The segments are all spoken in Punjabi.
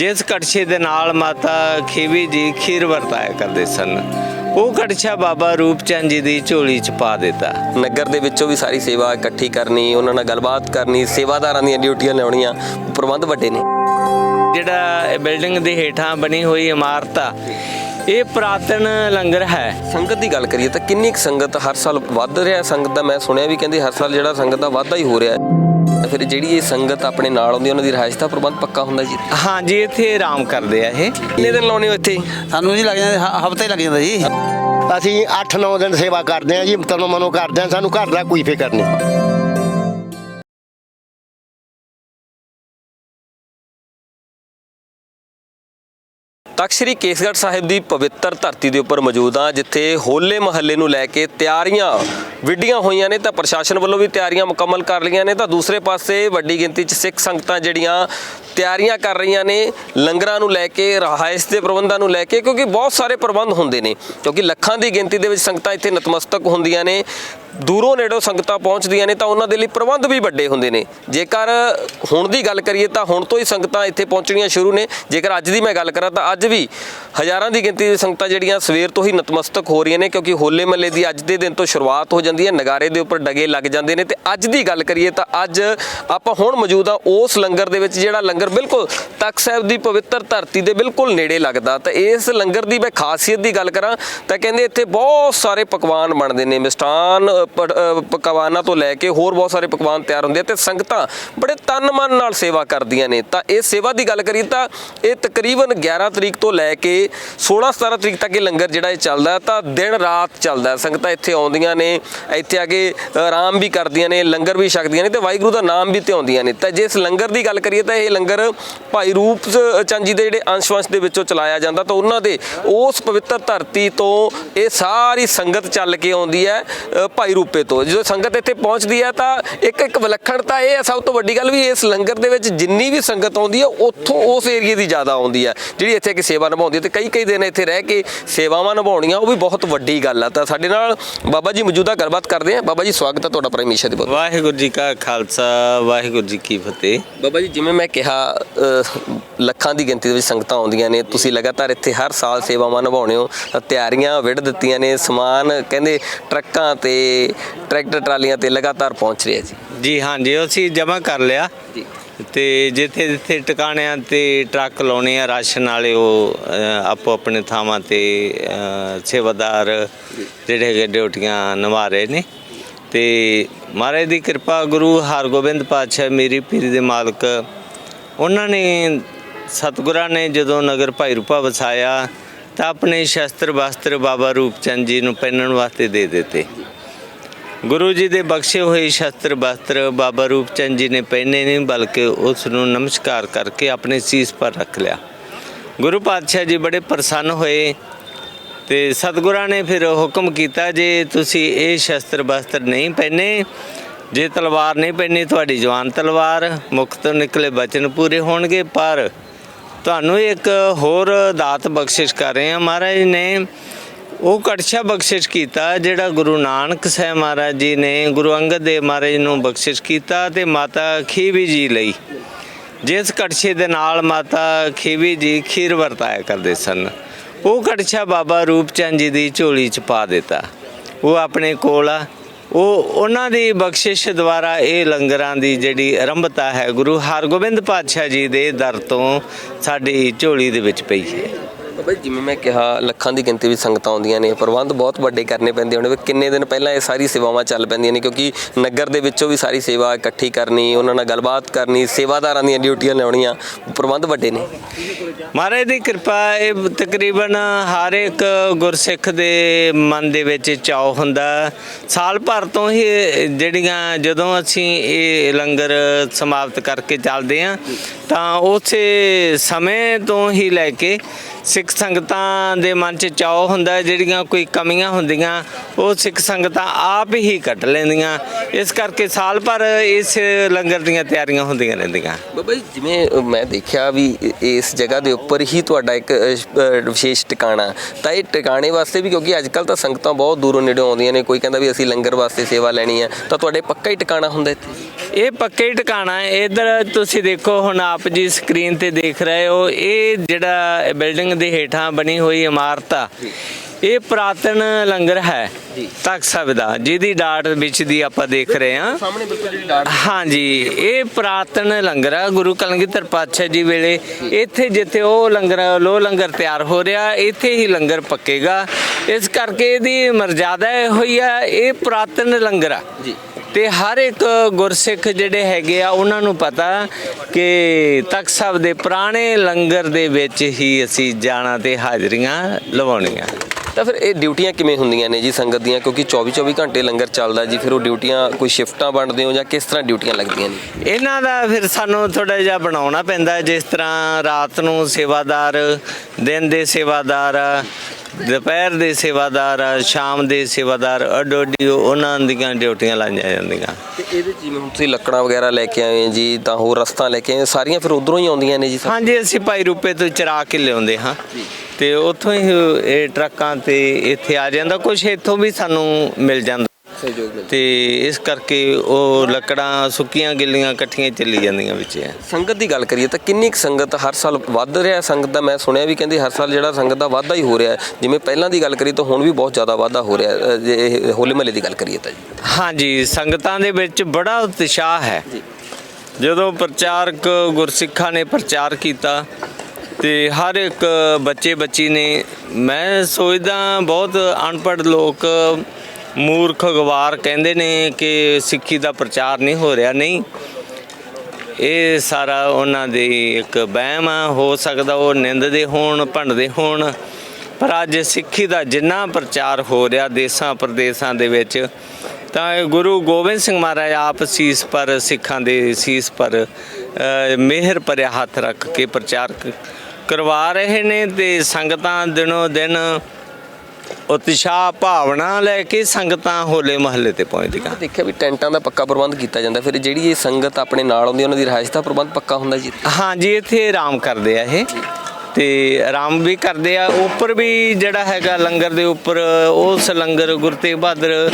ਜਿਸ ਕੜਛੇ ਦੇ ਨਾਲ ਮਾਤਾ ਖੀਵੀ ਜੀ ਖੀਰ ਵਰਤਾਇਆ ਕਰਦੇ ਸਨ ਉਹ ਕੜਛਾ ਬਾਬਾ ਰੂਪ ਚੰਦ ਜੀ ਦੀ ਝੋਲੀ 'ਚ ਪਾ ਦਿੱਤਾ। ਨਗਰ ਦੇ ਵਿੱਚੋਂ ਵੀ ਸਾਰੀ ਸੇਵਾ ਇਕੱਠੀ ਕਰਨੀ ਉਹਨਾਂ ਨਾਲ ਗੱਲਬਾਤ ਕਰਨੀ ਸੇਵਾਦਾਰਾਂ ਦੀਆਂ ਡਿਊਟੀਆਂ ਲਿਆਉਣੀਆਂ ਪ੍ਰਬੰਧ ਵੱਡੇ ਨੇ। ਜਿਹੜਾ ਬਿਲਡਿੰਗ ਦੇ ਹੇਠਾਂ ਬਣੀ ਹੋਈ ਇਮਾਰਤ ਆ ਇਹ ਪੁਰਾਤਨ ਲੰਗਰ ਹੈ। ਸੰਗਤ ਦੀ ਗੱਲ ਕਰੀਏ ਤਾਂ ਕਿੰਨੀ ਕੁ ਸੰਗਤ ਹਰ ਸਾਲ ਵੱਧ ਰਿਹਾ ਸੰਗਤ ਦਾ ਮੈਂ ਸੁਣਿਆ ਵੀ ਕਹਿੰਦੇ ਹਰ ਸਾਲ ਜਿਹੜਾ ਸੰਗਤ ਦਾ ਵਾਧਾ ਹੀ ਹੋ ਰਿਹਾ ਹੈ। ਫਿਰ ਜਿਹੜੀ ਇਹ ਸੰਗਤ ਆਪਣੇ ਨਾਲ ਆਉਂਦੀ ਉਹਨਾਂ ਦੀ ਰਿਹਾਇਸ਼ ਦਾ ਪ੍ਰਬੰਧ ਪੱਕਾ ਹੁੰਦਾ ਜੀ? ਹਾਂਜੀ ਇੱਥੇ ਆਰਾਮ ਕਰਦੇ ਆ ਇਹ। ਕਿੰਨੇ ਦਿਨ ਲਾਉਣੇ ਹੋ ਇੱਥੇ? ਸਾਨੂੰ ਜੀ ਲੱਗ ਜਾਂਦੇ ਹਫ਼ਤੇ ਲੱਗ ਜਾਂਦਾ ਜੀ। ਅਸੀਂ 8-9 ਦਿਨ ਸੇਵਾ ਕਰਦੇ ਹਾਂ ਜੀ ਤਨੋਂ ਮਨੋਂ ਕਰਦੇ ਹਾਂ ਸਾਨੂੰ ਘਰ ਦਾ ਕੋਈ ਫਿਕਰ ਨਹੀਂ। ਤਖਤ ਸ੍ਰੀ ਕੇਸਗੜ੍ਹ ਸਾਹਿਬ ਦੀ ਪਵਿੱਤਰ ਧਰਤੀ ਦੇ ਉੱਪਰ ਮੌਜੂਦ ਹਾਂ, ਜਿੱਥੇ ਹੋਲੇ ਮਹੱਲੇ ਨੂੰ ਲੈ ਕੇ ਤਿਆਰੀਆਂ ਵਿੱਢੀਆਂ ਹੋਈਆਂ ਨੇ, ਤਾਂ ਪ੍ਰਸ਼ਾਸਨ ਵੱਲੋਂ ਵੀ ਤਿਆਰੀਆਂ ਮੁਕੰਮਲ ਕਰ ਲਈਆਂ ਨੇ। ਤਾਂ ਦੂਸਰੇ ਪਾਸੇ ਵੱਡੀ ਗਿਣਤੀ 'ਚ ਸਿੱਖ ਸੰਗਤਾਂ ਜਿਹੜੀਆਂ ਤਿਆਰੀਆਂ ਕਰ ਰਹੀਆਂ ਨੇ, ਲੰਗਰਾਂ ਨੂੰ ਲੈ ਕੇ, ਰਹਾਇਸ਼ ਦੇ ਪ੍ਰਬੰਧਾਂ ਨੂੰ ਲੈ ਕੇ, ਕਿਉਂਕਿ ਬਹੁਤ ਸਾਰੇ ਪ੍ਰਬੰਧ ਹੁੰਦੇ ਨੇ, ਕਿਉਂਕਿ ਲੱਖਾਂ ਦੀ ਗਿਣਤੀ ਦੇ ਵਿੱਚ ਸੰਗਤਾਂ ਇੱਥੇ ਨਤਮਸਤਕ ਹੁੰਦੀਆਂ ਨੇ, ਦੂਰੋਂ ਨੇੜੋਂ ਸੰਗਤਾਂ ਪਹੁੰਚਦੀਆਂ ਨੇ, ਤਾਂ ਉਹਨਾਂ ਦੇ ਲਈ ਪ੍ਰਬੰਧ ਵੀ ਵੱਡੇ ਹੁੰਦੇ ਨੇ। ਜੇਕਰ ਹੁਣ ਦੀ ਗੱਲ ਕਰੀਏ, ਤਾਂ ਹੁਣ ਤੋਂ ਹੀ ਸੰਗਤਾਂ ਇੱਥੇ ਪਹੁੰਚਣੀਆਂ ਸ਼ੁਰੂ ਨੇ। ਜੇਕਰ ਅੱਜ ਦੀ ਮੈਂ ਗੱਲ ਕਰਾਂ, ਤਾਂ ਅੱਜ ਵੀ ਹਜ਼ਾਰਾਂ ਦੀ ਗਿਣਤੀ ਦੀ ਸੰਗਤਾਂ ਜਿਹੜੀਆਂ ਸਵੇਰ ਤੋਂ ਹੀ ਨਤਮਸਤਕ ਹੋ ਰਹੀਆਂ ਨੇ, ਕਿਉਂਕਿ ਹੋਲੇ ਮਹੱਲੇ ਦੀ ਅੱਜ ਦੇ ਦਿਨ ਤੋਂ ਸ਼ੁਰੂਆਤ ਹੋ ਜਾਂਦੀ ਹੈ, ਨਗਾਰੇ ਦੇ ਉੱਪਰ ਡਗੇ ਲੱਗ ਜਾਂਦੇ ਨੇ ਤੇ ਅੱਜ ਦੀ ਗੱਲ ਕਰੀਏ ਤਾਂ ਅੱਜ ਆਪਾਂ ਹੁਣ ਮੌਜੂਦ ਆ ਉਸ ਲੰਗਰ ਦੇ ਵਿੱਚ ਜਿਹੜਾ ਲੰਗਰ ਬਿਲਕੁਲ ਤਖਤ ਸਾਹਿਬ ਦੀ ਪਵਿੱਤਰ ਧਰਤੀ ਦੇ ਬਿਲਕੁਲ ਨੇੜੇ ਲੱਗਦਾ। ਤਾਂ ਇਸ ਲੰਗਰ ਦੀ ਮੈਂ ਖਾਸੀਅਤ ਦੀ ਗੱਲ ਕਰਾਂ ਤਾਂ ਕਹਿੰਦੇ ਇੱਥੇ ਬਹੁਤ ਸਾਰੇ ਪਕਵਾਨ ਬਣਦੇ ਨੇ ਮਿਸਟਾਨ ਪਕਵਾਨਾਂ ਤੋਂ ਲੈ ਕੇ ਹੋਰ ਬਹੁਤ ਸਾਰੇ ਪਕਵਾਨ ਤਿਆਰ ਹੁੰਦੇ ਆ ਤੇ ਸੰਗਤਾਂ ਬੜੇ ਤਨ ਮਨ ਨਾਲ ਸੇਵਾ ਕਰਦੀਆਂ ਨੇ। ਤਾਂ ਇਹ ਸੇਵਾ ਦੀ ਗੱਲ ਕਰੀਏ ਤਾਂ ਇਹ ਤਕਰੀਬਨ 11 ਤਰੀਕ ਤੋਂ ਲੈ ਕੇ 16 17 ਤਰੀਕ ਤੱਕ ਇਹ ਲੰਗਰ ਜਿਹੜਾ ਇਹ ਚੱਲਦਾ ਤਾਂ ਦਿਨ ਰਾਤ ਚੱਲਦਾ ਸੰਗਤਾਂ ਇੱਥੇ ਆਉਂਦੀਆਂ ਨੇ, ਇੱਥੇ ਆ ਕੇ ਆਰਾਮ ਵੀ ਕਰਦੀਆਂ ਨੇ, ਲੰਗਰ ਵੀ ਛਕਦੀਆਂ ਨੇ ਤੇ ਵਾਹਿਗੁਰੂ ਦਾ ਨਾਮ ਵੀ ਧਿਆਉਂਦੀਆਂ ਨੇ। ਤਾਂ ਜੇ ਇਸ ਲੰਗਰ ਦੀ ਗੱਲ ਕਰੀਏ ਤਾਂ ਇਹ ਲੰਗਰ ਭਾਈ ਰੂਪ ਚੰਦ ਜੀ ਦੇ ਜਿਹੜੇ ਅੰਸ਼-ਵੰਸ਼ ਦੇ ਵਿੱਚੋਂ ਚਲਾਇਆ ਜਾਂਦਾ, ਤਾਂ ਉਹਨਾਂ ਦੇ ਉਸ ਪਵਿੱਤਰ ਧਰਤੀ ਤੋਂ ਇਹ ਸਾਰੀ ਸੰਗਤ ਚੱਲ ਕੇ ਆਉਂਦੀ ਹੈ ਭਾਈ ਰੂਪੇ ਤੋਂ। ਜਦੋਂ ਸੰਗਤ ਇੱਥੇ ਪਹੁੰਚਦੀ ਹੈ, ਤਾਂ ਇੱਕ ਇੱਕ ਵਿਲੱਖਣਤਾ ਇਹ ਹੈ, ਸਭ ਤੋਂ ਵੱਡੀ ਗੱਲ ਵੀ ਇਸ ਲੰਗਰ ਦੇ ਵਿੱਚ ਜਿੰਨੀ ਵੀ ਸੰਗਤ ਆਉਂਦੀ ਹੈ, ਉੱਥੋਂ ਉਸ ਏਰੀਏ ਦੀ ਜ਼ਿਆਦਾ ਆਉਂਦੀ ਹੈ, ਜਿਹੜੀ ਇੱਥੇ ਕਿ ਸੇਵਾ ਨਿਭਾਉਂਦੀ ਹੈ ਤੇ ਕਈ ਕਈ ਦਿਨ ਇੱਥੇ ਰਹਿ ਕੇ ਸੇਵਾਵਾਂ ਨਿਭਾਉਣੀਆਂ ਉਹ ਵੀ ਬਹੁਤ ਵੱਡੀ ਗੱਲ ਆ। ਤਾਂ ਸਾਡੇ ਨਾਲ ਬਾਬਾ ਜੀ ਮੌਜੂਦਾ ਗੱਲਬਾਤ ਕਰਦੇ ਆ। ਬਾਬਾ ਜੀ ਸਵਾਗਤ ਹੈ ਤੁਹਾਡਾ ਪਰਮੇਸ਼ਰ ਦੇ ਬਹੁਤ ਵਾਹਿਗੁਰੂ ਜੀ ਕਾ ਖਾਲਸਾ ਵਾਹਿਗੁਰੂ ਜੀ ਕੀ ਫਤਿਹ। ਬਾਬਾ ਜੀ ਜਿਵੇਂ ਮੈਂ ਕਿਹਾ ਅਹ, ਲੱਖਾਂ ਦੀ ਗਿਣਤੀ ਦੇ ਵਿੱਚ ਸੰਗਤਾਂ ਆਉਂਦੀਆਂ ਨੇ ਤੁਸੀਂ ਲਗਾਤਾਰ ਇੱਥੇ ਹਰ ਸਾਲ ਸੇਵਾਵਾਂ ਨਿਭਾਉਣੇ ਹੋ ਤਾਂ ਤਿਆਰੀਆਂ ਵਿੜ ਦਿੱਤੀਆਂ ਨੇ ਸਮਾਨ ਕਹਿੰਦੇ ਟਰੱਕਾਂ ਤੇ ਟਰੈਕਟਰ ਟਰਾਲੀਆਂ ਤੇ ਲਗਾਤਾਰ ਪਹੁੰਚ ਰਿਹਾ ਜੀ। ਜੀ ਹਾਂਜੀ ਉਹ ਅਸੀਂ ਜਮ੍ਹਾਂ ਕਰ ਲਿਆ। ਜੀ। ਤੇ ਜਿੱਥੇ ਜਿੱਥੇ ਟਿਕਾਣਿਆਂ ਤੇ ਟਰੱਕ ਲਾਉਣੇ ਆ, ਰਾਸ਼ਨ ਵਾਲੇ ਉਹ ਆਪੋ ਆਪਣੇ ਥਾਵਾਂ ਤੇ ਸੇਵਾਦਾਰ ਜਿਹੜੇ ਹੈਗੇ ਡਿਊਟੀਆਂ ਨਿਭਾ ਰਹੇ ਨੇ। ਤੇ ਮਹਾਰਾਜ ਦੀ ਕਿਰਪਾ, ਗੁਰੂ ਹਰਗੋਬਿੰਦ ਪਾਤਸ਼ਾਹ ਮੇਰੀ ਪੀਰ ਦੇ ਮਾਲਕ, ਉਹਨਾਂ ਨੇ ਸਤਿਗੁਰਾਂ ਨੇ ਜਦੋਂ ਨਗਰ ਭਾਈ ਰੂਪਾ ਵਸਾਇਆ ਤਾਂ ਆਪਣੇ ਸ਼ਸਤਰ ਵਸਤਰ ਬਾਬਾ ਰੂਪਚੰਦ ਜੀ ਨੂੰ ਪਹਿਨਣ ਵਾਸਤੇ ਦੇ ਦਿੱਤੇ। ਗੁਰੂ ਜੀ ਦੇ ਬਖਸ਼ੇ ਹੋਏ ਸ਼ਸਤਰ ਬਸਤਰ ਬਾਬਾ ਰੂਪਚੰਦ ਜੀ ਨੇ ਪਹਿਨੇ ਨਹੀਂ ਬਲਕਿ ਉਸ ਨੂੰ ਨਮਸਕਾਰ ਕਰਕੇ ਆਪਣੇ ਸੀਸ ਪਰ ਰੱਖ ਲਿਆ। ਗੁਰੂ ਪਾਤਸ਼ਾਹ ਜੀ ਬੜੇ ਪ੍ਰਸੰਨ ਹੋਏ ਤੇ ਸਤਿਗੁਰਾਂ ਨੇ ਫਿਰ ਹੁਕਮ ਕੀਤਾ, ਜੇ ਤੁਸੀਂ ਇਹ ਸ਼ਸਤਰ ਬਸਤਰ ਨਹੀਂ ਪਹਿਨੇ, ਜੇ ਤਲਵਾਰ ਨਹੀਂ ਪਹਿਨੀ ਤੁਹਾਡੀ ਜਵਾਨ ਤਲਵਾਰ, ਮੁਖ ਤੋਂ ਨਿਕਲੇ ਬਚਨ ਪੂਰੇ ਹੋਣਗੇ, ਪਰ ਤੁਹਾਨੂੰ ਇੱਕ ਹੋਰ ਦਾਤ ਬਖਸ਼ਿਸ਼ ਕਰ ਰਹੇ ਹਾਂ ਮਹਾਰਾਜ ਨੇ। ਉਹ ਕੜਛਾ ਬਖਸ਼ਿਸ਼ ਕੀਤਾ, ਜਿਹੜਾ ਗੁਰੂ ਨਾਨਕ ਸਾਹਿਬ ਮਹਾਰਾਜ ਜੀ ਨੇ ਗੁਰੂ ਅੰਗਦ ਦੇਵ ਮਹਾਰਾਜ ਨੂੰ ਬਖਸ਼ਿਸ਼ ਕੀਤਾ ਤੇ ਮਾਤਾ ਖੀਵੀ ਜੀ ਲਈ। ਜਿਸ ਕੜਛੇ ਦੇ ਨਾਲ ਮਾਤਾ ਖੀਵੀ ਜੀ ਖੀਰ ਵਰਤਾਇਆ ਕਰਦੇ ਸਨ। ਉਹ ਕੜਛਾ ਬਾਬਾ ਰੂਪਚੰਦ ਜੀ ਦੀ ਝੋਲੀ 'ਚ ਪਾ ਦਿੱਤਾ। ਉਹ ਆਪਣੇ ਕੋਲ ਆ। ਉਹ ਉਹਨਾਂ ਦੀ ਬਖਸ਼ਿਸ਼ ਦੁਆਰਾ ਇਹ ਲੰਗਰਾਂ ਦੀ ਜਿਹੜੀ ਆਰੰਭਤਾ ਹੈ, ਗੁਰੂ ਹਰਗੋਬਿੰਦ ਪਾਤਸ਼ਾਹ ਜੀ ਦੇ ਦਰ ਤੋਂ ਸਾਡੀ ਝੋਲੀ ਦੇ ਵਿੱਚ ਪਈ ਹੈ। ਬਾਬਾ ਜਿਵੇਂ ਮੈਂ ਕਿਹਾ, ਲੱਖਾਂ ਦੀ ਗਿਣਤੀ ਵਿੱਚ ਸੰਗਤਾਂ ਆਉਂਦੀਆਂ ਨੇ, ਪ੍ਰਬੰਧ ਬਹੁਤ ਵੱਡੇ ਕਰਨੇ ਪੈਂਦੇ ਹੋਣੇ ਕਿੰਨੇ ਦਿਨ ਪਹਿਲਾਂ ਇਹ ਸਾਰੀ ਸੇਵਾਵਾਂ ਚੱਲ ਪੈਂਦੀਆਂ ਨੇ, ਕਿਉਂਕਿ ਨਗਰ ਦੇ ਵਿੱਚੋਂ ਵੀ ਸਾਰੀ ਸੇਵਾ ਇਕੱਠੀ ਕਰਨੀ, ਉਹਨਾਂ ਨਾਲ ਗੱਲਬਾਤ ਕਰਨੀ, ਸੇਵਾਦਾਰਾਂ ਦੀਆਂ ਡਿਊਟੀਆਂ ਲਿਆਉਣੀਆਂ, ਪ੍ਰਬੰਧ ਵੱਡੇ ਨੇ। ਮਹਾਰਾਜ ਦੀ ਕਿਰਪਾ, ਇਹ ਤਕਰੀਬਨ ਹਰ ਇੱਕ ਗੁਰਸਿੱਖ ਦੇ ਮਨ ਦੇ ਵਿੱਚ ਚਾਅ ਹੁੰਦਾ। ਸਾਲ ਭਰ ਤੋਂ ਹੀ ਜਿਹੜੀਆਂ ਜਦੋਂ ਅਸੀਂ ਇਹ ਲੰਗਰ ਸਮਾਪਤ ਕਰਕੇ ਚੱਲਦੇ ਹਾਂ, ਤਾਂ ਉਸੇ ਸਮੇਂ ਤੋਂ ਹੀ ਲੈ ਕੇ ਸਿੱਖ ਸਿੱਖ ਸੰਗਤਾਂ ਦੇ ਮਨ 'ਚ ਚਾਅ ਹੁੰਦਾ ਜਿਹੜੀਆਂ ਕੋਈ ਕਮੀਆਂ ਹੁੰਦੀਆਂ, ਉਹ ਸਿੱਖ ਸੰਗਤਾਂ ਆਪ ਹੀ ਕੱਢ ਲੈਂਦੀਆਂ। ਇਸ ਕਰਕੇ ਸਾਲ ਭਰ ਇਸ ਲੰਗਰ ਦੀਆਂ ਤਿਆਰੀਆਂ ਹੁੰਦੀਆਂ ਰਹਿੰਦੀਆਂ। ਬਾਬਾ ਜੀ, ਜਿਵੇਂ ਮੈਂ ਦੇਖਿਆ ਵੀ ਇਸ ਜਗ੍ਹਾ ਦੇ ਉੱਪਰ ਹੀ ਤੁਹਾਡਾ ਇੱਕ ਵਿਸ਼ੇਸ਼ ਟਿਕਾਣਾ। ਤਾਂ ਇਹ ਟਿਕਾਣੇ ਵਾਸਤੇ ਵੀ ਕਿਉਂਕਿ ਅੱਜ ਕੱਲ ਤਾਂ ਸੰਗਤਾਂ ਬਹੁਤ ਦੂਰੋਂ ਨੇੜੋਂ ਆਉਂਦੀਆਂ ਨੇ, ਕੋਈ ਕਹਿੰਦਾ ਵੀ ਅਸੀਂ ਲੰਗਰ ਵਾਸਤੇ ਸੇਵਾ ਲੈਣੀ ਹੈ, ਤਾਂ ਤੁਹਾਡੇ ਪੱਕਾ ਹੀ ਟਿਕਾਣਾ ਹੁੰਦਾ ਇੱਥੇ? ਇਹ ਪੱਕੇ ਟਿਕਾਣਾ ਹੈ। ਇਧਰ ਤੁਸੀਂ ਦੇਖੋ ਹੁਣ ਆਪ ਜੀ ਸਕਰੀਨ ਤੇ ਦੇਖ ਰਹੇ ਹੋ। ਇਹ ਜਿਹੜਾ ਬਿਲਡਿੰਗ ਦੇ ਹੇਠਾਂ ਬਣੀ ਹੋਈ ਇਮਾਰਤ ਆ। ਇਹ ਪ੍ਰਾਤਨ ਲੰਗਰ ਹੈ। ਤਖਤ ਸਾਹਿਬ ਦਾ ਜਿਹਦੀ ਡਾਟ ਵਿੱਚ ਦੀ ਆਪਾਂ ਦੇਖ ਰਹੇ ਹਾਂ। ਸਾਹਮਣੇ ਬਿਲਕੁਲ ਜਿਹੜੀ ਲਾੜ ਹਾਂਜੀ ਇਹ ਪ੍ਰਾਤਨ ਲੰਗਰ ਆ। ਗੁਰੂ ਕਲਗੀਧਰ ਪਾਤਸ਼ਾਹ ਜੀ ਵੇਲੇ ਇੱਥੇ ਜਿੱਥੇ ਉਹ ਲੰਗਰ ਲੋ ਲੰਗਰ ਤਿਆਰ ਹੋ ਰਿਹਾ ਇੱਥੇ ਹੀ ਲੰਗਰ ਪੱਕੇਗਾ। ਇਸ ਕਰਕੇ ਇਹਦੀ ਮਰਜ਼ਾਦਾ ਇਹ ਹੋਈ ਆ। ਇਹ ਪ੍ਰਾਤਨ ਲੰਗਰ ਆ। ਜੀ। ਤੇ ਹਰ ਇੱਕ ਗੁਰਸਿੱਖ ਜਿਹੜੇ ਹੈਗੇ ਆ ਉਹਨਾਂ ਨੂੰ ਪਤਾ ਕਿ ਤਖਤ ਸਾਹਿਬ ਦੇ ਪੁਰਾਣੇ ਲੰਗਰ ਦੇ ਵਿੱਚ ਹੀ ਅਸੀਂ ਜਾਣਾ ਤੇ ਹਾਜ਼ਰੀਆਂ ਲਵਾਉਣੀਆਂ ਤਾਂ ਫਿਰ ਇਹ ਡਿਊਟੀਆਂ ਕਿਵੇਂ ਹੁੰਦੀਆਂ ਨੇ ਜੀ ਸੰਗਤ ਦੀਆਂ ਕਿਉਂਕਿ 24 24 ਘੰਟੇ ਲੰਗਰ ਚੱਲਦਾ ਜੀ ਫਿਰ ਉਹ ਡਿਊਟੀਆਂ ਕੋਈ ਸ਼ਿਫਟਾਂ ਵੰਡਦੇ ਹੋ ਜਾਂ ਕਿਸ ਤਰ੍ਹਾਂ ਡਿਊਟੀਆਂ ਲੱਗਦੀਆਂ ਨੇ ਇਹਨਾਂ ਦਾ ਫਿਰ ਸਾਨੂੰ ਥੋੜਾ ਜਿਹਾ ਬਣਾਉਣਾ ਪੈਂਦਾ। ਜਿਸ ਤਰ੍ਹਾਂ ਰਾਤ ਨੂੰ ਸੇਵਾਦਾਰ ਦਿਨ ਦੇ ਸੇਵਾਦਾਰ ਦੁਪਹਿਰ ਦੇ ਸੇਵਾਦਾਰ ਸ਼ਾਮ ਦੇ ਸੇਵਾਦਾਰ ਅੱਡੋ ਅੱਡੀ ਉਹਨਾਂ ਦੀਆਂ ਡਿਊਟੀਆਂ ਲਾਈਆਂ ਜਾਂਦੀਆਂ। ਤੇ ਇਹਦੇ ਜਿਵੇਂ ਹੁਣ ਤੁਸੀਂ ਲੱਕੜਾਂ ਵਗੈਰਾ ਲੈ ਕੇ ਆਏ ਜੀ ਤਾਂ ਹੋਰ ਰਸਤਾਂ ਲੈ ਕੇ ਆਏ ਸਾਰੀਆਂ ਫਿਰ ਉਧਰੋਂ ਹੀ ਆਉਂਦੀਆਂ ਨੇ ਜੀ? ਹਾਂਜੀ ਅਸੀਂ ਭਾਈ ਰੂਪੇ ਤੋਂ ਚਰਾ ਕੇ ਲਿਆਉਂਦੇ ਹਾਂ। ਤੇ ਉੱਥੋਂ ਹੀ ਇਹ ਟਰੱਕਾਂ ਤੇ ਇੱਥੇ ਆ ਜਾਂਦਾ ਕੁਝ ਇੱਥੋਂ ਵੀ ਸਾਨੂੰ ਮਿਲ ਜਾਂਦਾ। ਸਹਿਯੋਗ ਮਿਲਦਾ। ਤੇ ਇਸ ਕਰਕੇ ਉਹ ਲੱਕੜਾਂ ਸੁੱਕੀਆਂ ਗਿੱਲੀਆਂ ਇਕੱਠੀਆਂ ਚੱਲੀ ਜਾਂਦੀਆਂ ਵਿੱਚ ਸੰਗਤ ਦੀ ਗੱਲ ਕਰੀਏ ਤਾਂ ਕਿੰਨੀ ਕੁ ਸੰਗਤ ਹਰ ਸਾਲ ਵੱਧ ਰਿਹਾ ਸੰਗਤ ਦਾ ਮੈਂ ਸੁਣਿਆ ਵੀ ਕਹਿੰਦੇ ਹਰ ਸਾਲ ਜਿਹੜਾ ਸੰਗਤ ਦਾ ਵਾਧਾ ਹੀ ਹੋ ਰਿਹਾ ਜਿਵੇਂ ਪਹਿਲਾਂ ਦੀ ਗੱਲ ਕਰੀਏ ਤਾਂ ਹੁਣ ਵੀ ਬਹੁਤ ਜ਼ਿਆਦਾ ਵਾਧਾ ਹੋ ਰਿਹਾ ਜੇ ਇਹ ਹੋਲੇ ਮਹੱਲੇ ਦੀ ਗੱਲ ਕਰੀਏ ਤਾਂ ਜੀ। ਹਾਂਜੀ ਸੰਗਤਾਂ ਦੇ ਵਿੱਚ ਬੜਾ ਉਤਸ਼ਾਹ ਹੈ। ਜਦੋਂ ਪ੍ਰਚਾਰਕ ਗੁਰਸਿੱਖਾਂ ਨੇ ਪ੍ਰਚਾਰ ਕੀਤਾ ਤੇ ਹਰ ਇੱਕ ਬੱਚੇ ਬੱਚੀ ਨੇ ਮੈਂ ਸੋਚਦਾ ਬਹੁਤ ਅਨਪੜ੍ਹ ਲੋਕ ਮੂਰਖ ਗਵਾਰ ਕਹਿੰਦੇ ਨੇ ਕਿ ਸਿੱਖੀ ਦਾ ਪ੍ਰਚਾਰ ਨਹੀਂ ਹੋ ਰਿਹਾ। ਨਹੀਂ, ਇਹ ਸਾਰਾ ਉਹਨਾਂ ਦੀ ਇੱਕ ਵਹਿਮ ਆ। ਹੋ ਸਕਦਾ ਉਹ ਨਿੰਦਦੇ ਹੋਣ, ਭੰਡਦੇ ਹੋਣ, ਪਰ ਅੱਜ ਸਿੱਖੀ ਦਾ ਜਿੰਨਾ ਪ੍ਰਚਾਰ ਹੋ ਰਿਹਾ ਦੇਸਾਂ ਪ੍ਰਦੇਸਾਂ ਦੇ ਵਿੱਚ, ਤਾਂ ਇਹ ਗੁਰੂ ਗੋਬਿੰਦ ਸਿੰਘ ਮਹਾਰਾਜ ਆਪ ਸੀਸ ਪਰ, ਸਿੱਖਾਂ ਦੇ ਸੀਸ ਪਰ ਮਿਹਰ ਭਰਿਆ ਹੱਥ ਰੱਖ ਕੇ ਪ੍ਰਚਾਰ ਕਰਵਾ ਰਹੇ ਨੇ ਤੇ ਸੰਗਤਾਂ ਦਿਨੋ ਦਿਨ ਉਤਸ਼ਾਹ ਭਾਵਨਾ ਲੈ ਕੇ ਸੰਗਤਾਂ ਹੋਲੇ ਮਹੱਲੇ ਤੇ ਪਹੁੰਚਦੀਆਂ ਦੇਖਿਆ ਵੀ ਟੈਂਟਾਂ ਦਾ ਪੱਕਾ ਪ੍ਰਬੰਧ ਕੀਤਾ ਜਾਂਦਾ ਫਿਰ ਜਿਹੜੀ ਇਹ ਸੰਗਤ ਆਪਣੇ ਨਾਲ ਆਉਂਦੀ ਹੈ, ਉਹਨਾਂ ਦੀ ਰਿਹਾਇਸ਼ ਦਾ ਪ੍ਰਬੰਧ ਪੱਕਾ ਹੁੰਦਾ ਜੀ? ਹਾਂਜੀ ਇੱਥੇ ਆਰਾਮ ਕਰਦੇ ਆ ਇਹ। ਤੇ ਆਰਾਮ ਵੀ ਕਰਦੇ ਆ ਉੱਪਰ ਵੀ ਜਿਹੜਾ ਹੈਗਾ ਲੰਗਰ ਦੇ ਉੱਪਰ ਉਸ ਲੰਗਰ ਗੁਰੂ ਤੇਗ ਬਹਾਦਰ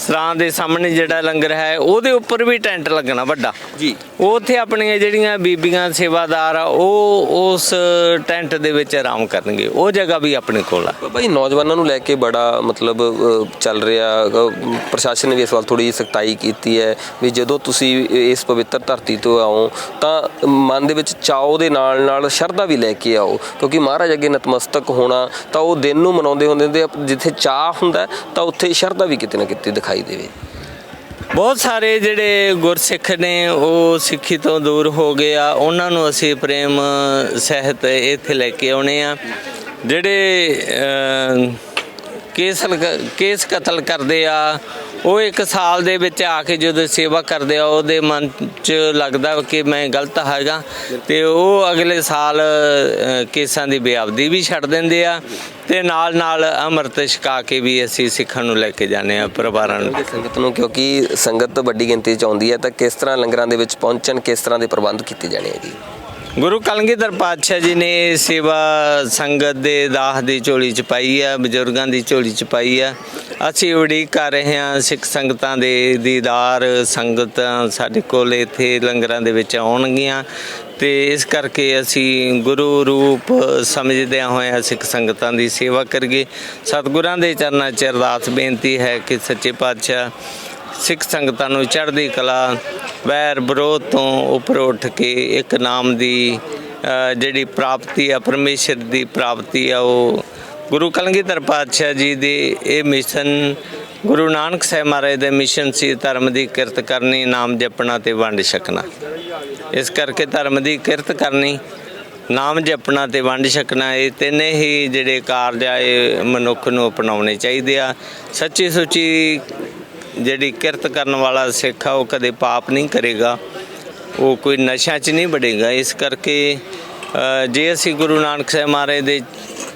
ਸਰਾਂ ਦੇ ਸਾਹਮਣੇ ਜਿਹੜਾ ਲੰਗਰ ਹੈ ਉਹਦੇ ਉੱਪਰ ਵੀ ਟੈਂਟ ਲੱਗਣਾ ਵੱਡਾ। ਜੀ। ਉੱਥੇ ਆਪਣੀਆਂ ਜਿਹੜੀਆਂ ਬੀਬੀਆਂ ਸੇਵਾਦਾਰ ਆ ਉਹ ਉਸ ਟੈਂਟ ਦੇ ਵਿੱਚ ਆਰਾਮ ਕਰਨਗੇ। ਉਹ ਜਗ੍ਹਾ ਵੀ ਆਪਣੇ ਕੋਲ ਆ। ਜੀ ਨੌਜਵਾਨਾਂ ਨੂੰ ਲੈ ਕੇ ਬੜਾ ਮਤਲਬ ਚੱਲ ਰਿਹਾ ਪ੍ਰਸ਼ਾਸਨ ਨੇ ਵੀ ਇਸ ਵੱਲ ਥੋੜੀ ਸਖਤਾਈ ਕੀਤੀ ਹੈ ਵੀ ਜਦੋਂ ਤੁਸੀਂ ਇਸ ਪਵਿੱਤਰ ਧਰਤੀ ਤੋਂ ਆਓ ਤਾਂ ਮਨ ਦੇ ਵਿੱਚ ਚਾਓ ਦੇ ਨਾਲ ਨਾਲ ਸ਼ਰਧਾ ਵੀ ਲੈ ਕੇ ਆਓ। ਕਿਉਂਕਿ ਮਹਾਰਾਜ ਅੱਗੇ ਨਤਮਸਤਕ ਹੋਣਾ ਤਾਂ ਉਹ ਦਿਨ ਨੂੰ ਮਨਾਉਂਦੇ ਹੁੰਦੇ ਜਿੱਥੇ ਚਾਹ ਹੁੰਦਾ ਤਾਂ ਉੱਥੇ ਸ਼ਰਧਾ ਵੀ ਕਿਤੇ ਨਾ ਕਿਤੇ ਦਿਖਾਈ ਦੇਵੇ। ਬਹੁਤ ਸਾਰੇ ਜਿਹੜੇ ਗੁਰਸਿੱਖ ਨੇ, ਉਹ ਸਿੱਖੀ ਤੋਂ ਦੂਰ ਹੋ ਗਏ ਆ। ਉਹਨਾਂ ਨੂੰ ਅਸੀਂ ਪ੍ਰੇਮ, ਸਹਿਤ ਇੱਥੇ ਲੈ ਕੇ ਆਉਣੇ ਆ। ਜਿਹੜੇ ਕੇਸ ਲਗ- ਕੇਸ ਕਤਲ ਕਰਦੇ ਆ। ਉਹ ਇੱਕ ਸਾਲ ਦੇ ਵਿੱਚ ਆ ਕੇ ਜਦੋਂ ਸੇਵਾ ਕਰਦੇ ਆ, ਉਹਦੇ ਮਨ 'ਚ ਲੱਗਦਾ ਕਿ ਮੈਂ ਗਲਤ ਹੈਗਾ ਤੇ ਉਹ ਅਗਲੇ ਸਾਲ ਕੇਸਾਂ ਦੀ ਬੇਅਬਦੀ ਵੀ ਛੱਡ ਦਿੰਦੇ ਆ। ਤੇ ਨਾਲ ਨਾਲ ਅੰਮ੍ਰਿਤ ਛਕਾ ਕੇ ਵੀ ਅਸੀਂ ਸਿੱਖਾਂ ਨੂੰ ਲੈ ਕੇ ਜਾਂਦੇ ਆ, ਪਰਿਵਾਰਾਂ ਨੂੰ। ਸੰਗਤ ਨੂੰ ਕਿਉਂਕਿ ਸੰਗਤ ਵੱਡੀ ਗਿਣਤੀ 'ਚ ਆਉਂਦੀ ਹੈ, ਤਾਂ ਕਿਸ ਤਰ੍ਹਾਂ ਲੰਗਰਾਂ ਦੇ ਵਿੱਚ ਪਹੁੰਚਣ, ਕਿਸ ਤਰ੍ਹਾਂ ਦੇ ਪ੍ਰਬੰਧ ਕੀਤੇ ਜਾਣੇ ਆ ਜੀ? ਗੁਰੂ ਕਲਗੀਧਰ ਪਾਤਸ਼ਾਹ ਜੀ ਨੇ ਸੇਵਾ ਸੰਗਤ ਦੇ ਦਾਹ ਦੀ ਝੋਲੀ ਚ ਪਾਈ ਆ, ਬਜ਼ੁਰਗਾਂ ਦੀ ਝੋਲੀ ਚ ਪਾਈ ਆ। ਅਸੀਂ ਉਡੀਕ ਕਰ ਰਹੇ ਹਾਂ ਸਿੱਖ ਸੰਗਤਾਂ ਦੇ ਦੀਦਾਰ ਸੰਗਤਾਂ ਸਾਡੇ ਕੋਲ ਇੱਥੇ ਲੰਗਰਾਂ ਦੇ ਵਿੱਚ ਆਉਣਗੀਆਂ ਤੇ ਇਸ ਕਰਕੇ ਅਸੀਂ ਗੁਰੂ ਰੂਪ ਸਮਝਦਿਆਂ ਹੋਇਆਂ ਸਿੱਖ ਸੰਗਤਾਂ ਦੀ ਸੇਵਾ ਕਰੀਏ। ਸਤਿਗੁਰਾਂ ਦੇ ਚਰਨਾਂ 'ਚ ਅਰਦਾਸ ਬੇਨਤੀ ਹੈ ਕਿ ਸੱਚੇ ਪਾਤਸ਼ਾਹ ਸਿੱਖ ਸੰਗਤਾਂ ਨੂੰ ਚੜ੍ਹਦੀ ਕਲਾ ਵੈਰ ਵਿਰੋਧ ਤੋਂ ਉੱਪਰ ਉੱਠ ਕੇ ਇੱਕ ਨਾਮ ਦੀ ਜਿਹੜੀ ਪ੍ਰਾਪਤੀ ਆ, ਪਰਮੇਸ਼ਰ ਦੀ ਪ੍ਰਾਪਤੀ ਆ, ਉਹ ਗੁਰੂ ਕਲਗੀਧਰ ਪਾਤਸ਼ਾਹ ਜੀ ਦੇ ਇਹ ਮਿਸ਼ਨ, ਗੁਰੂ ਨਾਨਕ ਸਾਹਿਬ ਮਹਾਰਾਜ ਦੇ ਮਿਸ਼ਨ ਸੀ ਧਰਮ ਦੀ ਕਿਰਤ ਕਰਨੀ, ਨਾਮ ਜਪਣਾ ਤੇ ਵੰਡ ਛਕਣਾ। ਇਸ ਕਰਕੇ ਧਰਮ ਦੀ ਕਿਰਤ ਕਰਨੀ, ਨਾਮ ਜਪਣਾ ਤੇ ਵੰਡ ਛਕਣਾ, ਇਹ ਤਿੰਨੇ ਹੀ ਜਿਹੜੇ ਕਾਰਜ ਆ, ਇਹ ਮਨੁੱਖ ਨੂੰ ਅਪਣਾਉਣੇ ਚਾਹੀਦੇ ਆ। ਸੱਚੀ ਸੁੱਚੀ ਜਿਹੜੀ ਕਿਰਤ ਕਰਨ ਵਾਲਾ ਸਿੱਖ ਆ, ਉਹ ਕਦੇ ਪਾਪ ਨਹੀਂ ਕਰੇਗਾ। ਉਹ ਕੋਈ ਨਸ਼ਾ 'ਚ ਨਹੀਂ ਵੜੇਗਾ। ਇਸ ਕਰਕੇ ਜੇ ਅਸੀਂ ਗੁਰੂ ਨਾਨਕ ਸਾਹਿਬ ਮਹਾਰਾਜ ਦੇ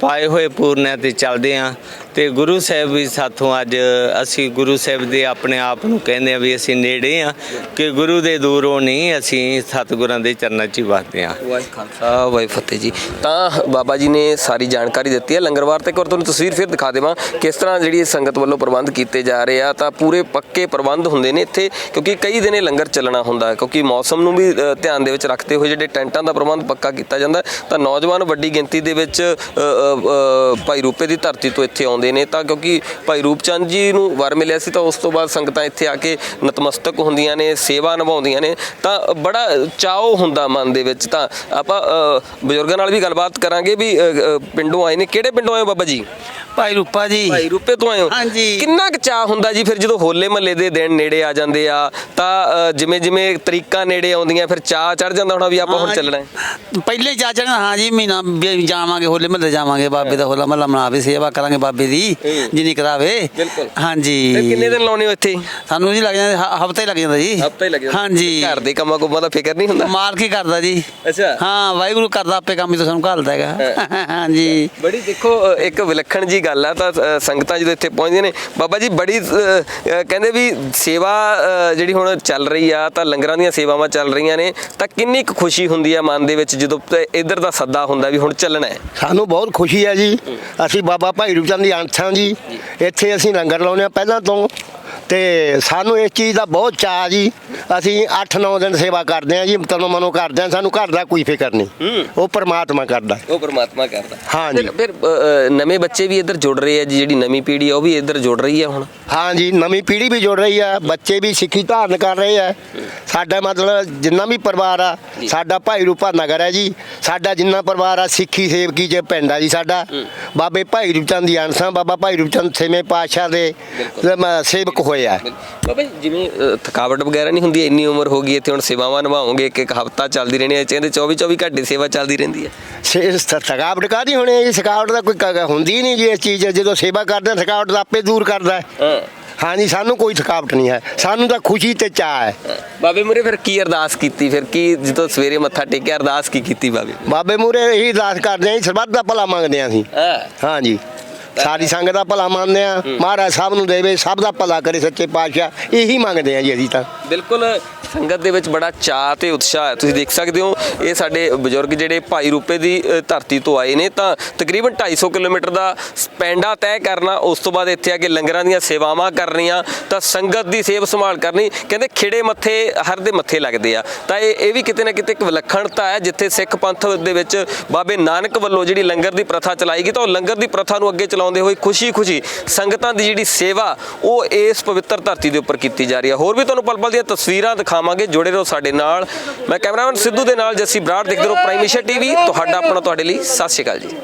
ਪਾਏ ਹੋਏ ਪੂਰਨਿਆਂ ਤੇ ਚੱਲਦੇ ਆਂ ਤੇ ਗੁਰੂ ਸਾਹਿਬ ਵੀ ਸਾਥੋਂ ਅੱਜ ਅਸੀਂ ਗੁਰੂ ਸਾਹਿਬ ਦੇ ਆਪਣੇ ਆਪ ਨੂੰ ਕਹਿੰਦੇ ਆ ਵੀ ਅਸੀਂ ਨੇੜੇ ਆ ਕਿ ਗੁਰੂ ਦੇ ਦੂਰੋਂ ਨਹੀਂ ਅਸੀਂ ਸਤਿਗੁਰਾਂ ਦੇ ਚਰਨਾਂ 'ਚ ਹੀ ਵਸਦੇ ਆ ਵਾਹਿ ਖਾਲਸਾ ਵਾਹਿ ਫਤਿਹ ਜੀ। ਤਾਂ ਬਾਬਾ ਜੀ ਨੇ ਸਾਰੀ ਜਾਣਕਾਰੀ ਦਿੱਤੀ ਹੈ। ਲੰਗਰਵਾਰ ਤੇ ਇੱਕ ਵਾਰ ਤੁਹਾਨੂੰ ਤਸਵੀਰ ਫਿਰ ਦਿਖਾ ਦੇਵਾਂ ਕਿਸ ਤਰ੍ਹਾਂ ਜਿਹੜੀ ਸੰਗਤ ਵੱਲੋਂ ਪ੍ਰਬੰਧ ਕੀਤੇ ਜਾ ਰਹੇ ਆ। ਤਾਂ ਪੂਰੇ ਪੱਕੇ ਪ੍ਰਬੰਧ ਹੁੰਦੇ ਨੇ ਇੱਥੇ, ਕਿਉਂਕਿ ਕਈ ਦਿਨੇ ਲੰਗਰ ਚੱਲਣਾ ਹੁੰਦਾ ਕਿਉਂਕਿ ਮੌਸਮ ਨੂੰ ਵੀ ਧਿਆਨ ਦੇ ਵਿੱਚ ਰੱਖਦੇ ਹੋਏ ਜਿਹੜੇ ਟੈਂਟਾਂ ਦਾ ਪ੍ਰਬੰਧ ਪੱਕਾ ਕੀਤਾ ਜਾਂਦਾ ਤਾਂ ਨੌਜਵਾਨ ਵੱਡੀ ਗਿਣਤੀ ਦੇ ਵਿੱਚ ਭਾਈ ਰੂਪੇ ਦੀ ਧਰਤੀ ਤੋਂ ਇੱਥੇ ਆਉਂਦੇ ਨੇ ਤਾਂ ਕਿਉਂਕਿ ਭਾਈ ਰੂਪਚੰਦ ਜੀ ਨੂੰ ਵਰ ਮਿਲਿਆ ਸੀ ਤਾਂ ਉਸ ਤੋਂ ਬਾਅਦ ਸੰਗਤਾਂ ਇੱਥੇ ਆ ਕੇ ਨਤਮਸਤਕ ਹੁੰਦੀਆਂ ਨੇ ਸੇਵਾ ਨਿਭਾਉਂਦੀਆਂ ਨੇ। ਤਾਂ ਬੜਾ ਚਾਓ ਹੁੰਦਾ ਮਨ ਦੇ ਵਿੱਚ। ਤਾਂ ਆਪਾਂ ਅ, ਬਜ਼ੁਰਗਾਂ ਨਾਲ ਵੀ ਗੱਲਬਾਤ ਕਰਾਂਗੇ ਵੀ ਅ, ਪਿੰਡੋਂ ਆਏ ਨੇ। ਕਿਹੜੇ ਪਿੰਡੋਂ ਆਏ ਬਾਬਾ ਜੀ? ਭਾਈ ਰੂਪਾ ਜੀ। ਭਾਈ ਰੂਪੇ ਤੋਂ ਆਏ ਹੋ। ਹਾਂਜੀ। ਕਿੰਨਾ ਕੁ ਚਾਹ ਹੁੰਦਾ ਜੀ ਫਿਰ ਜਦੋਂ ਹੋਲੇ ਮਹੱਲੇ ਦੇ ਦਿਨ ਨੇੜੇ ਆ ਜਾਂਦੇ ਆ ਤਾਂ ਅ, ਜਿਵੇਂ ਜਿਵੇਂ ਤਰੀਕਾਂ ਨੇੜੇ ਆਉਂਦੀਆਂ ਫਿਰ ਚਾਹ ਚੜ ਜਾਂਦਾ ਹੋਣਾ ਵੀ ਆਪਾਂ ਹੁਣ ਚੱਲਣਾ ਹੈ? ਪਹਿਲੇ ਜਾ ਚੜਨਾ ਹਾਂ ਜੀ ਮਹੀਨਾ ਵੀ ਜਾਵਾਂਗੇ ਹੋਲੇ ਮਹੱਲੇ ਜਾਵਾਂਗੇ ਬਾਬੇ ਦਾ ਹੋਲਾ ਮਹੱਲਾ ਮਨਾਵੇ ਸੇਵਾ ਕਰਾਂਗੇ ਬਾਬੇ ਦੀ ਹੂੰ। ਜਿੰਨੀ ਕਰਾਵੇ। ਬਿਲਕੁਲ। ਫਿਰ ਹਾਂਜੀ ਕਿੰਨੇ ਦਿਨ ਲਾਉਣੇ ਹੋ ਇੱਥੇ? ਸਾਨੂੰ ਜੀ ਲੱਗ ਜਾਂਦੇ ਹਫਤਾ ਹੀ ਲੱਗ ਜਾਂਦਾ ਜੀ। ਹਫਤਾ ਹੀ ਲੱਗ ਜਾਂਦਾ। ਹਾਂਜੀ ਘਰ ਦੇ ਕੰਮਾਂ ਕੁੰਮਾਂ ਦਾ ਫਿਕਰ ਨਹੀਂ ਹੁੰਦਾ? ਮਾਲਕ ਹੀ ਕਰਦਾ ਜੀ। ਅੱਛਾ। ਹਾਂ ਵਾਹਿਗੁਰੂ ਕਰਦਾ ਆਪੇ ਕੰਮ ਹੀ ਤਾਂ ਸਾਨੂੰ ਘੱਲਦਾ ਹੈਗਾ। ਹਾਂਜੀ ਬੜੀ ਦੇਖੋ ਅ, ਇੱਕ ਵਿਲੱਖਣ ਜੀ ਗੱਲ ਆ ਤਾਂ ਸੰਗਤਾਂ ਜਦੋਂ ਇੱਥੇ ਪਹੁੰਚਦੀਆਂ ਨੇ ਬਾਬਾ ਜੀ ਬੜੀ ਕਹਿੰਦੇ ਵੀ ਸੇਵਾ ਜਿਹੜੀ ਹੁਣ ਚੱਲ ਰਹੀ ਆ ਤਾਂ ਲੰਗਰਾਂ ਦੀਆਂ ਸੇਵਾਵਾਂ ਚੱਲ ਰਹੀਆਂ ਨੇ ਤਾਂ ਕਿੰਨੀ ਕੁ ਖੁਸ਼ੀ ਹੁੰਦੀ ਆ ਮਨ ਦੇ ਵਿੱਚ ਜਦੋਂ ਇੱਧਰ ਦਾ ਸੱਦਾ ਹੁੰਦਾ ਵੀ ਹੁਣ ਚੱਲਣਾ ਹੈ? ਸਾਨੂੰ ਬਹੁਤ ਖੁਸ਼ੀ ਹੈ ਜੀ। ਅਸੀਂ ਬਾਬਾ ਭਾਈ ਰੂਪਚੰਦ ਦੀ ਅੰਥਾਂ ਜੀ ਇੱਥੇ ਅਸੀਂ ਲੰਗਰ ਲਾਉਂਦੇ ਆ ਪਹਿਲਾਂ ਤੋਂ। ਤੇ ਸਾਨੂੰ ਇਸ ਚੀਜ਼ ਦਾ ਬਹੁਤ ਚਾਅ ਜੀ। ਅਸੀਂ 8-9 ਦਿਨ ਸੇਵਾ ਕਰਦੇ ਆ ਜੀ ਤਨੋਂ ਮਨੋਂ ਕਰਦੇ ਆ ਸਾਨੂੰ ਘਰ ਦਾ ਕੋਈ ਫਿਕਰ ਨਹੀਂ। ਉਹ ਪਰਮਾਤਮਾ ਕਰਦਾ। ਉਹ ਪਰਮਾਤਮਾ ਕਰਦਾ। ਹਾਂ ਜੀ। ਫਿਰ- ਨਵੇਂ ਬੱਚੇ ਵੀ ਇੱਧਰ ਜੁੜ ਰਹੇ ਆ ਜੀ ਜਿਹੜੀ ਨਵੀਂ ਪੀੜ੍ਹੀ ਆ ਉਹ ਵੀ ਇੱਧਰ ਜੁੜ ਰਹੀ ਆ ਹੁਣ? ਹਾਂ ਜੀ ਨਵੀਂ ਪੀੜ੍ਹੀ ਵੀ ਜੁੜ ਰਹੀ ਆ ਬੱਚੇ ਵੀ ਸਿੱਖੀ ਧਾਰਨ ਕਰ ਰਹੇ ਆ। ਸਾਡਾ ਮਤਲਬ ਜਿੰਨਾ ਵੀ ਪਰਿਵਾਰ ਆ ਸਾਡਾ ਭਾਈ ਰੂਪਾ ਨਗਰ ਹੈ ਜੀ। ਸਾਡਾ ਜਿੰਨਾ ਪਰਿਵਾਰ ਆ ਸਿੱਖੀ ਸੇਵਕੀ ਚ ਪਿੰਡ ਆ ਜੀ ਸਾਡਾ। ਬਾਬੇ ਭਾਈ ਰੂਪਚੰਦ ਦੀ ਅਨਸਾਂ ਬਾਬਾ ਭਾਈ ਰੂਪਚੰਦ ਛੇਵੇਂ ਪਾਤਸ਼ਾਹ ਦੇ ਸੇਵਕ ਹੋਏ ਆ। ਬਾਬਾ ਜੀ ਜਿਵੇਂ ਅ, ਥਕਾਵਟ ਵਗੈਰਾ ਨਹੀਂ ਹੁੰਦੀ? ਇੰਨੀ ਉਮਰ ਹੋ ਗਈ ਇੱਥੇ ਹੁਣ ਸੇਵਾਵਾਂ ਨਿਭਾਓਗੇ ਇੱਕ ਇੱਕ ਹਫਤਾ ਚੱਲਦੀ ਰਹਿਣੀ ਹੈ ਚਾਹੁੰਦੇ 24 24 ਘੰਟੇ ਸੇਵਾ ਚੱਲਦੀ ਰਹਿੰਦੀ ਹੈ। ਸੇ ਸ- ਥਕਾਵਟ ਕਾਦੀ ਹੋਣੀ ਹੈ ਜੀ? ਥਕਾਵਟ ਦਾ ਕੋਈ ਕ- ਹੁੰਦੀ ਨਹੀਂ ਜੀ ਇਸ ਚੀਜ਼ 'ਚ। ਜਦੋਂ ਸੇਵਾ ਕਰਦੇ ਹਾਂ ਥਕਾਵਟ ਤਾਂ ਆਪੇ ਦੂਰ ਕਰਦਾ ਹੈ। ਹਾਂ। ਹਾਂਜੀ ਸਾਨੂੰ ਕੋਈ ਥਕਾਵਟ ਨਹੀਂ ਹੈ। ਸਾਨੂੰ ਤਾਂ ਖੁਸ਼ੀ ਤੇ ਚਾਹ ਹੈ। ਬਾਬੇ ਮੁਰੇ ਫਿਰ ਕੀ ਅਰਦਾਸ ਕੀਤੀ? ਫਿਰ ਕੀ ਜਦੋਂ ਸਵੇਰੇ ਮੱਥਾ ਟੇਕਿਆ ਅਰਦਾਸ ਕੀ ਕੀਤੀ ਬਾਬੇ? ਬਾਬੇ ਮੂਰੇ ਇਹੀ ਅਰਦਾਸ ਕਰਦੇ ਹਾਂ ਜੀ ਸਰਬੱਤ ਦਾ ਭਲਾ ਮੰਗਦੇ ਹਾਂ ਅਸੀਂ। ਹਾਂ। ਹਾਂਜੀ। ਸਾਰੀ ਸੰਗਤ ਦਾ ਭਲਾ ਮੰਨਦੇ ਆ। ਮਹਾਰਾਜ ਸਭ ਨੂੰ ਦੇਵੇ ਸਭ ਦਾ ਭਲਾ ਕਰੇ ਸੱਚੇ ਪਾਤਸ਼ਾਹ। ਇਹੀ ਮੰਗਦੇ ਆ ਜੀ ਅਸੀਂ ਤਾਂ। ਬਿਲਕੁਲ ਸੰਗਤ ਦੇ ਵਿੱਚ ਬੜਾ ਚਾਅ ਤੇ ਉਤਸ਼ਾਹ ਹੈ। ਤੁਸੀਂ ਦੇਖ ਸਕਦੇ ਹੋ ਇਹ ਸਾਡੇ ਬਜ਼ੁਰਗ ਜਿਹੜੇ ਭਾਈ ਰੂਪੇ ਦੀ ਧਰਤੀ ਤੋਂ ਆਏ ਨੇ ਤਾਂ ਤਕਰੀਬਨ 250 ਕਿਲੋਮੀਟਰ ਦਾ ਪੈਂਡਾ ਤੈਅ ਕਰਨਾ ਉਸ ਤੋਂ ਬਾਅਦ ਇੱਥੇ ਆ ਕੇ ਲੰਗਰਾਂ ਦੀਆਂ ਸੇਵਾਵਾਂ ਕਰਨੀਆਂ ਤਾਂ ਸੰਗਤ ਦੀ ਸੇਵ ਸੰਭਾਲ ਕਰਨੀ ਕਹਿੰਦੇ ਖਿੜੇ ਮੱਥੇ ਹਰ ਦੇ ਮੱਥੇ ਲੱਗਦੇ ਆ। ਤਾਂ ਇਹ ਇਹ ਵੀ ਕਿਤੇ ਨਾ ਕਿਤੇ ਇੱਕ ਵਿਲੱਖਣਤਾ ਹੈ ਜਿੱਥੇ ਸਿੱਖ ਪੰਥ ਦੇ ਵਿੱਚ ਬਾਬੇ ਨਾਨਕ ਵੱਲੋਂ ਜਿਹੜੀ ਲੰਗਰ ਦੀ ਪ੍ਰਥਾ ਚਲਾਈ ਗਈ ਤਾਂ ਉਹ ਲੰਗਰ ਦੀ ਪ੍ਰਥਾ ਨੂੰ ਅੱਗੇ ਚਲਾਉਂਦੇ ਹੋਏ ਖੁਸ਼ੀ-ਖੁਸ਼ੀ ਸੰਗਤਾਂ ਦੀ ਜਿਹੜੀ ਸੇਵਾ, ਉਹ ਇਸ ਪਵਿੱਤਰ ਧਰਤੀ ਦੇ ਉੱਪਰ ਕੀਤੀ ਜਾ ਰਹੀ ਹੈ। ਹੋਰ ਵੀ ਤੁਹਾਨੂੰ ਪਲ-ਪਲ ਦੀਆਂ ਤਸਵੀਰਾਂ ਦਿਖਾਵਾਂਗੇ, ਜੁੜੇ ਰਹੋ ਸਾਡੇ ਨਾਲ। ਮੈਂ ਕੈਮਰਾਮੈਨ ਸਿੱਧੂ ਦੇ ਨਾਲ ਜੱਸੀ ਬਰਾੜ, ਦੇਖਦੇ ਰਹੋ ਪ੍ਰਾਈਮ ਏਸ਼ੀਆ ਟੀਵੀ ਤੁਹਾਡਾ, ਆਪਣਾ ਤੁਹਾਡੇ ਲਈ ਸਤਿ ਸ਼੍ਰੀ ਅਕਾਲ ਜੀ।